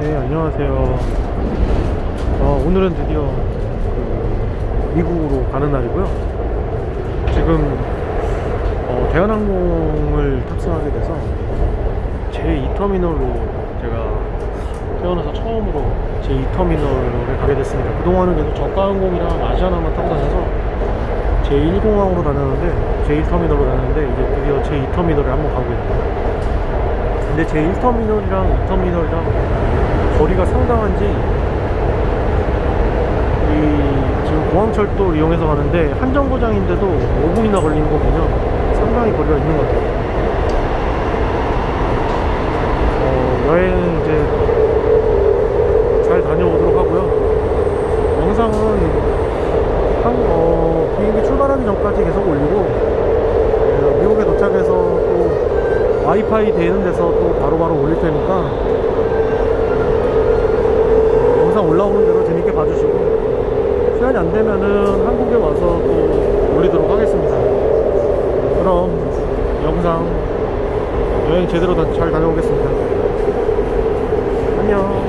네, 안녕하세요. 어, 오늘은 드디어 그 미국으로 가는 날이고요. 지금 어, 대한항공을 탑승하게 돼서 제2터미널로 제가 태어나서 처음으로 제2터미널에 가게 됐습니다. 그동안은 계속 저가항공이랑 아시아나만 타고 다녀서 제1공항으로 다녔는데 제1터미널로 다녔는데 이제 드디어 제2터미널에 한번 가고 있습니다. 근데 제 1터미널이랑 2터미널이랑 거리가 상당한지 이 지금 공항철도를 이용해서 가는데 한 정거장인데도 5분이나 걸리는 거 보면 상당히 거리가 있는 것 같아요. 어, 여행 이제 잘 다녀오도록 하고요. 영상은 한, 어, 비행기 출발하기 전까지 계속 올리고 어, 미국에 도착해서 또 와이파이 되는 데서 또 바로바로 올릴 테니까 어, 영상 올라오는 대로 재밌게 봐주시고 시간이 안 되면은 한국에 와서 또 올리도록 하겠습니다. 그럼 영상 여행 제대로 다- 잘 다녀오겠습니다. 안녕.